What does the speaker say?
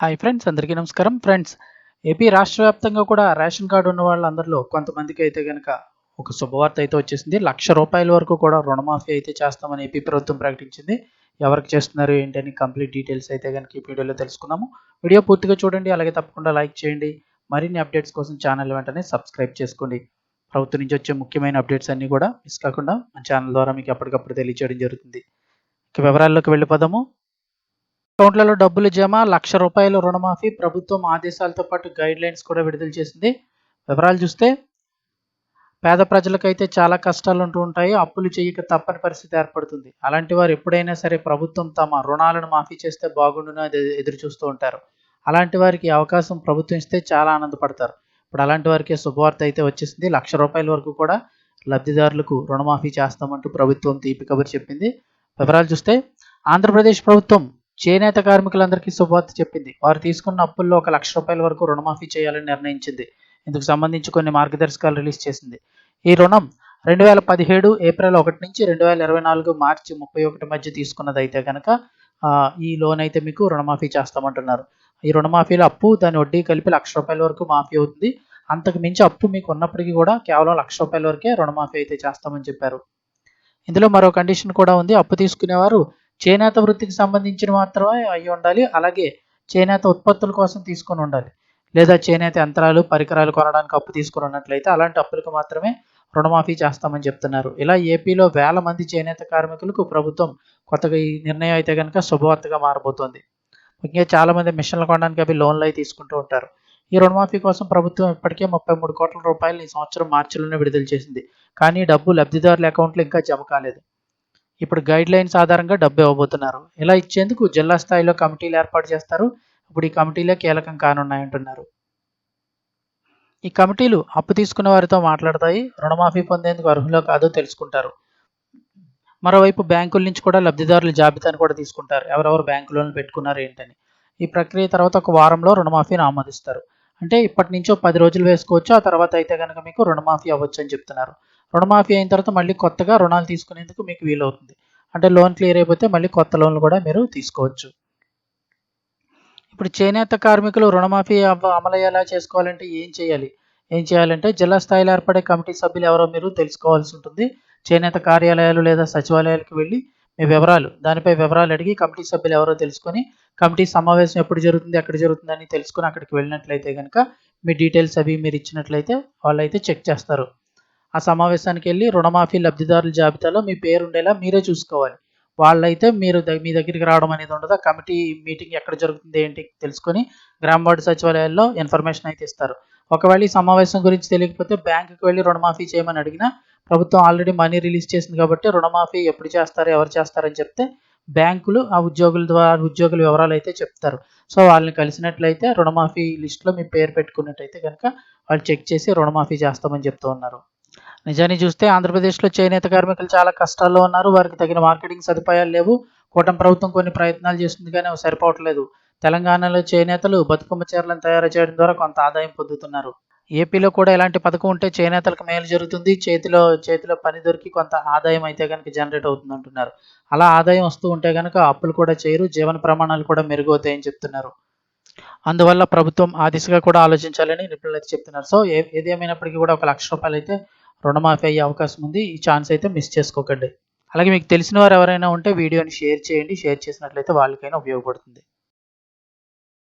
Hi friends అందరికీ నమస్కారం. Friends AP రాష్ట్ర వ్యాప్తంగా కూడా రేషన్ కార్డు ఉన్న వాళ్ళందరిలో కొంతమందికి అయితే కనుక ఒక శుభవార్త అయితే వచ్చేసింది. లక్ష రూపాయల వరకు కూడా రుణమాఫీ అయితే చేస్తామని ఏపీ ప్రభుత్వం ప్రకటించింది. ఎవరికి చేస్తున్నారు ఏంటని కంప్లీట్ డీటెయిల్స్ అయితే కనుక ఈ వీడియోలో తెలుసుకుందాము. వీడియో పూర్తిగా చూడండి అలాగే తప్పకుండా లైక్ చేయండి. మరిన్ని అప్డేట్స్ కోసం ఛానల్ వెంటనే సబ్స్క్రైబ్ చేసుకోండి. ప్రభుత్వం నుంచి వచ్చే ముఖ్యమైన అప్డేట్స్ అన్నీ కూడా మిస్ కాకుండా మన ఛానల్ ద్వారా మీకు ఎప్పటికప్పుడు తెలియజేయడం జరుగుతుంది. ఇక వివరాల్లోకి వెళ్ళిపోదాము. అకౌంట్లలో డబ్బులు జమ లక్ష రూపాయల రుణమాఫీ ప్రభుత్వం ఆదేశాలతో పాటు గైడ్ లైన్స్ కూడా విడుదల చేసింది. వివరాలు చూస్తే పేద ప్రజలకైతే చాలా కష్టాలు ఉంటూ ఉంటాయి. అప్పులు చేయక తప్పని పరిస్థితి ఏర్పడుతుంది. అలాంటి వారు ఎప్పుడైనా సరే ప్రభుత్వం తమ రుణాలను మాఫీ చేస్తే బాగుండును అని ఎదురు చూస్తూ ఉంటారు. అలాంటి వారికి అవకాశం ప్రభుత్వం ఇస్తే చాలా ఆనందపడతారు. ఇప్పుడు అలాంటి వారికి శుభవార్త అయితే వచ్చేసింది. లక్ష రూపాయల వరకు కూడా లబ్ధిదారులకు రుణమాఫీ చేస్తామంటూ ప్రభుత్వం తీపి కబురు చెప్పింది. వివరాలు చూస్తే ఆంధ్రప్రదేశ్ ప్రభుత్వం చేనేత కార్మికులందరికీ శుభవార్త చెప్పింది. వారు తీసుకున్న అప్పుల్లో ఒక లక్ష రూపాయల వరకు రుణమాఫీ చేయాలని నిర్ణయించింది. ఇందుకు సంబంధించి కొన్ని మార్గదర్శకాలు రిలీజ్ చేసింది. ఈ రుణం రెండు వేల పదిహేడు ఏప్రిల్ ఒకటి నుంచి రెండు వేల ఇరవై నాలుగు మార్చి ముప్పై ఒకటి మధ్య తీసుకున్నది అయితే కనుక ఈ లోన్ అయితే మీకు రుణమాఫీ చేస్తామంటున్నారు. ఈ రుణమాఫీలో అప్పు దాని వడ్డీ కలిపి లక్ష రూపాయల వరకు మాఫీ అవుతుంది. అంతకు మించి అప్పు మీకు ఉన్నప్పటికీ కూడా కేవలం లక్ష రూపాయల వరకే రుణమాఫీ అయితే చేస్తామని చెప్పారు. ఇందులో మరో కండిషన్ కూడా ఉంది. అప్పు తీసుకునేవారు చేనేత వృత్తికి సంబంధించిన మాత్రమే అయి ఉండాలి. అలాగే చేనేత ఉత్పత్తుల కోసం తీసుకొని ఉండాలి. లేదా చేనేత యంత్రాలు పరికరాలు కొనడానికి అప్పు తీసుకుని ఉన్నట్లయితే అలాంటి అప్పులకు మాత్రమే రుణమాఫీ చేస్తామని చెప్తున్నారు. ఇలా ఏపీలో వేల మంది చేనేత కార్మికులకు ప్రభుత్వం కొత్తగా ఈ నిర్ణయం అయితే కనుక శుభవార్తగా మారబోతోంది. ముఖ్యంగా చాలా మంది మిషన్లు కొనడానికి అవి లోన్లు అయి తీసుకుంటూ ఉంటారు. ఈ రుణమాఫీ కోసం ప్రభుత్వం ఇప్పటికే ముప్పై మూడు కోట్ల రూపాయలు ఈ సంవత్సరం మార్చిలోనే విడుదల చేసింది. కానీ డబ్బు లబ్ధిదారుల అకౌంట్లో ఇంకా జమ కాలేదు. ఇప్పుడు గైడ్ లైన్స్ ఆధారంగా డబ్బు ఇవ్వబోతున్నారు. ఇలా ఇచ్చేందుకు జిల్లా స్థాయిలో కమిటీలు ఏర్పాటు చేస్తారు? ఇప్పుడు ఈ కమిటీలే కీలకం కానున్నాయంటున్నారు. ఈ కమిటీలు అప్పు తీసుకున్న వారితో మాట్లాడతాయి రుణమాఫీ పొందేందుకు అర్హులో కాదో తెలుసుకుంటారు. మరోవైపు బ్యాంకుల నుంచి కూడా లబ్ధిదారుల జాబితాను కూడా తీసుకుంటారు. ఎవరెవరు బ్యాంకు లోన్లు పెట్టుకున్నారు ఏంటని. ఈ ప్రక్రియ తర్వాత ఒక వారంలో రుణమాఫీని ఆమోదిస్తారు. అంటే ఇప్పటి నుంచో పది రోజులు వేసుకోవచ్చు ఆ తర్వాత అయితే కనుక మీకు రుణమాఫీ అవ్వచ్చు అని చెప్తున్నారు. రుణమాఫీ అయిన తర్వాత మళ్ళీ కొత్తగా రుణాలు తీసుకునేందుకు మీకు వీలవుతుంది. అంటే లోన్ క్లియర్ అయిపోతే మళ్ళీ కొత్త లోన్లు కూడా మీరు తీసుకోవచ్చు. ఇప్పుడు చేనేత కార్మికులు రుణమాఫీ అమలు చేసుకోవాలంటే ఏం చేయాలి? ఏం చేయాలంటే జిల్లా స్థాయిలో ఏర్పడే కమిటీ సభ్యులు ఎవరో మీరు తెలుసుకోవాల్సి ఉంటుంది. చేనేత కార్యాలయాలు లేదా సచివాలయాలకు వెళ్ళి మీ వివరాలు దానిపై వివరాలు అడిగి కమిటీ సభ్యులు ఎవరో తెలుసుకొని కమిటీ సమావేశం ఎప్పుడు జరుగుతుంది ఎక్కడ జరుగుతుందని తెలుసుకుని అక్కడికి వెళ్ళినట్లయితే కనుక మీ డీటెయిల్స్ అవి మీరు ఇచ్చినట్లయితే వాళ్ళు అయితే చెక్ చేస్తారు. ఆ సమావేశానికి వెళ్ళి రుణమాఫీ లబ్ధిదారుల జాబితాలో మీ పేరు ఉండేలా మీరే చూసుకోవాలి. వాళ్ళైతే మీరు మీ దగ్గరికి రావడం అనేది ఉండదు. కమిటీ మీటింగ్ ఎక్కడ జరుగుతుంది ఏంటి తెలుసుకొని గ్రామ వార్డు సచివాలయాల్లో ఇన్ఫర్మేషన్ అయితే ఇస్తారు. ఒకవేళ ఈ సమావేశం గురించి తెలియకపోతే బ్యాంకుకి వెళ్ళి రుణమాఫీ చేయమని అడిగినా ప్రభుత్వం ఆల్రెడీ మనీ రిలీజ్ చేసింది కాబట్టి రుణమాఫీ ఎప్పుడు చేస్తారు ఎవరు చేస్తారని చెప్తే బ్యాంకులు ఆ ఉద్యోగుల ద్వారా ఉద్యోగుల వివరాలు అయితే చెప్తారు. సో వాళ్ళని కలిసినట్లయితే రుణమాఫీ లిస్టులో మీ పేరు పెట్టుకున్నట్టయితే కనుక వాళ్ళు చెక్ చేసి రుణమాఫీ చేస్తామని చెప్తూ ఉన్నారు. నిజాన్ని చూస్తే ఆంధ్రప్రదేశ్లో చేనేత కార్మికులు చాలా కష్టాల్లో ఉన్నారు. వారికి తగిన మార్కెటింగ్ సదుపాయాలు లేవు. కూటమి ప్రభుత్వం కొన్ని ప్రయత్నాలు చేస్తుంది కానీ అవి సరిపోవట్లేదు. తెలంగాణలో చేనేతలు బతుకమ్మ చీరలను తయారు చేయడం ద్వారా కొంత ఆదాయం పొందుతున్నారు. ఏపీలో కూడా ఇలాంటి పథకం ఉంటే చేనేతలకు మేలు జరుగుతుంది. చేతిలో చేతిలో పని దొరికి కొంత ఆదాయం అయితే కనుక జనరేట్ అవుతుంది అంటున్నారు. అలా ఆదాయం వస్తూ ఉంటే కనుక అప్పులు కూడా చేయరు. జీవన ప్రమాణాలు కూడా మెరుగవుతాయని చెప్తున్నారు. అందువల్ల ప్రభుత్వం ఆ దిశగా కూడా ఆలోచించాలని నిపుణులు అయితే చెప్తున్నారు. సో ఏదేమైనప్పటికీ కూడా ఒక లక్ష రూపాయలు అయితే రుణమాఫీ అయ్యే అవకాశం ఉంది. ఈ ఛాన్స్ అయితే మిస్ చేసుకోకండి. అలాగే మీకు తెలిసిన వారు ఎవరైనా ఉంటే వీడియోని షేర్ చేయండి. షేర్ చేసినట్లయితే వాళ్ళకైనా ఉపయోగపడుతుంది.